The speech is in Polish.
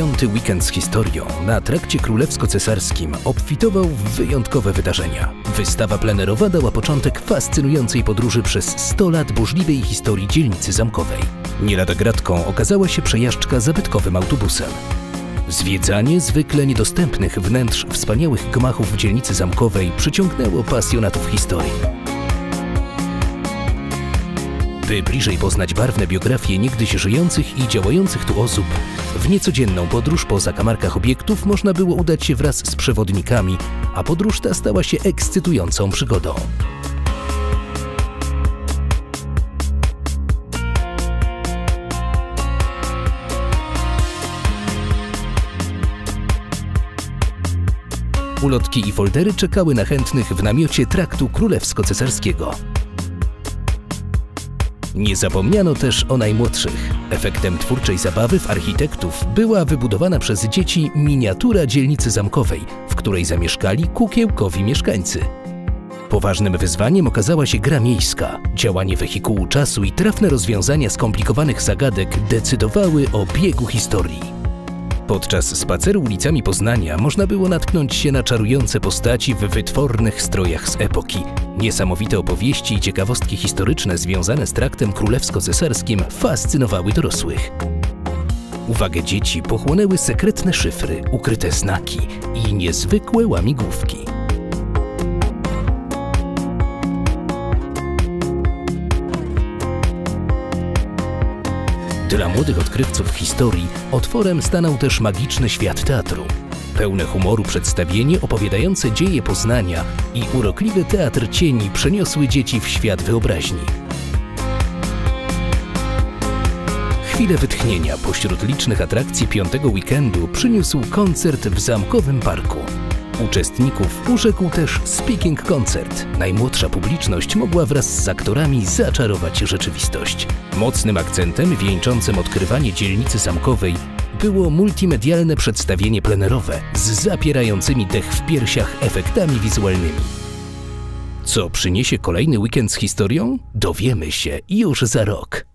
piąty weekend z historią na trakcie królewsko-cesarskim obfitował w wyjątkowe wydarzenia. Wystawa plenerowa dała początek fascynującej podróży przez 100 lat burzliwej historii dzielnicy zamkowej. Nie lada gratką okazała się przejażdżka zabytkowym autobusem. Zwiedzanie zwykle niedostępnych wnętrz wspaniałych gmachów w dzielnicy zamkowej przyciągnęło pasjonatów historii. By bliżej poznać barwne biografie niegdyś żyjących i działających tu osób, w niecodzienną podróż po zakamarkach obiektów można było udać się wraz z przewodnikami, a podróż ta stała się ekscytującą przygodą. Ulotki i foldery czekały na chętnych w namiocie traktu królewsko-cesarskiego. Nie zapomniano też o najmłodszych. Efektem twórczej zabawy w architektów była wybudowana przez dzieci miniatura dzielnicy zamkowej, w której zamieszkali kukiełkowi mieszkańcy. Poważnym wyzwaniem okazała się gra miejska. Działanie wehikułu czasu i trafne rozwiązania skomplikowanych zagadek decydowały o biegu historii. Podczas spaceru ulicami Poznania można było natknąć się na czarujące postaci w wytwornych strojach z epoki. Niesamowite opowieści i ciekawostki historyczne związane z traktem królewsko-cesarskim fascynowały dorosłych. Uwagę dzieci pochłonęły sekretne szyfry, ukryte znaki i niezwykłe łamigłówki. Dla młodych odkrywców historii otworem stanął też magiczny świat teatru. Pełne humoru przedstawienie opowiadające dzieje Poznania i urokliwy teatr cieni przeniosły dzieci w świat wyobraźni. Chwilę wytchnienia pośród licznych atrakcji piątego weekendu przyniósł koncert w Zamkowym Parku. Uczestników urzekł też speaking koncert. Najmłodsza publiczność mogła wraz z aktorami zaczarować rzeczywistość. Mocnym akcentem wieńczącym odkrywanie dzielnicy zamkowej było multimedialne przedstawienie plenerowe z zapierającymi dech w piersiach efektami wizualnymi. Co przyniesie kolejny weekend z historią? Dowiemy się już za rok.